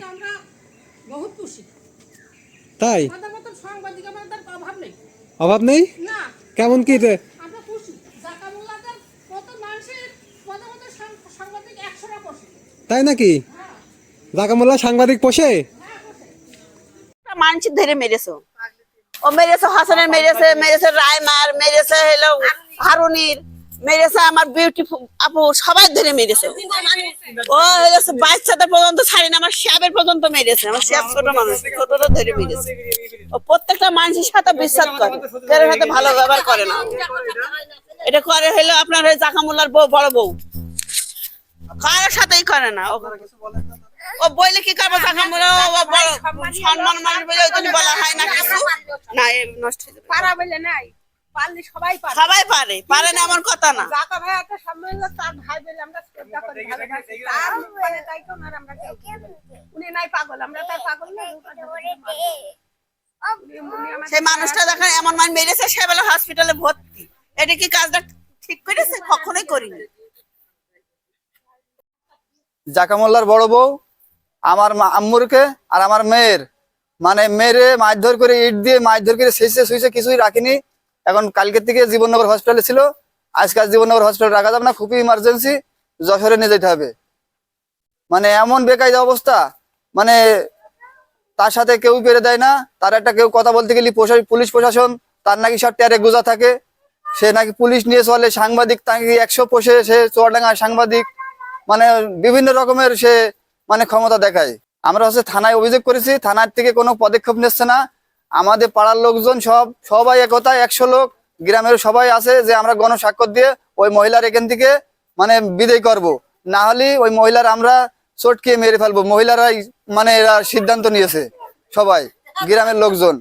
সাংবাদিক আমরা বহুত খুশি। তাই? সাংবাদিক আমাদের অভাব নেই। অভাব নেই? না। কেমন কি রে? আমরা খুশি। জাকামুল্লাদের কত মানুষের কত কত সাং- সাংবাদিক একশোটা বসে তাই নাকি? হ্যাঁ। জাকামুল্লা সাংবাদিক পোষে? হ্যাঁ বসে মানুষ ধরে মেরেছে। ও মেরেছে হাসানের মেরেছে মেরেছে রায়মার মেরেছে হলো হারুনির। মেরেছে আমার বিউটিফুল আপু, সবাই ধরে মেরেছে। ও হয়েছে বাচ্চাদের পর্যন্ত ছাড়েনি আমার শ্যাবের পর্যন্ত মেরেছে, আমার শ্যাব ছোট মানুষ ছোটটা ধরে মেরেছে। ও প্রত্যেকটা মানুষের সাথে বিশ্বাস করে, কারোর সাথে ভালো ব্যবহার করে না। এটা করে হলো আপনার ওই জাকামুল্লার বউ, বড় বউ। কারোর সাথেই করে না, ও- বইলে কি করব জাকামুল্লা? ও সম্মান মানুষ বলে ওই জন্য বলা হয় না কিছু। না নষ্ট হয়ে। পারা বলে নাই। পারলে সবাই পারে। সবাই পারে পারে না এমন কথা না। জাকা ভাই একটা সম্মেলন তার ভাই বলে আমরা শ্রদ্ধা করি ভালোবাসি তার মানে তাই তো ওনার আমরা। উনি নাই পাগল আমরা তার পাগল না সেই মানুষটা যখন এমন মান মেরেছে সে বেলা হসপিটালে ভর্তি। এটা কি কাজটা ঠিক করেছে? কখনোই করিনি। জাকামোল্লার বড় বউ আমার মা- আম্মুরকে আর আমার মেয়ের। মানে মেরে মাছ ধর করে ইট দিয়ে মাছ ধর করে শেষে শুয়েছে কিছুই রাখিনি। এখন কালকের থেকে জীবননগর হসপিটালে ছিল। আজকাল জীবননগর হসপিটাল রাখা যাবে না, খুবই ইমার্জেন্সি যশোরে নিয়ে যেতে হবে। মানে এমন বেকায়দা অবস্থা মানে তার সাথে কেউ পেরে দেয় না, তার একটা কেউ কথা বলতে গেলে পুলিশ প্রশাসন, তার নাকি সব ট্যারে গোজা থাকে। সে নাকি পুলিশ নিয়ে চলে, সাংবাদিক, তাকে একশো পোষে সে চুয়াডাঙ্গা সাংবাদিক। মানে বিভিন্ন রকমের সে মানে ক্ষমতা দেখায়। আমরা হচ্ছে থানায় অভিযোগ করেছি, থানার থেকে কোনো পদক্ষেপ নিচ্ছে না। আমাদের পাড়ার লোকজন সব, সবাই একতা একশো লোক, গ্রামের সবাই আছে যে আমরা গণস্বাক্ষর দিয়ে ওই মহিলার এখান থেকে মানে বিদায় করব। না হলে ওই মহিলার আমরা চটকে মেরে ফেলব। মহিলারাই মানে এরা সিদ্ধান্ত নিয়েছে সবাই, গ্রামের লোকজন।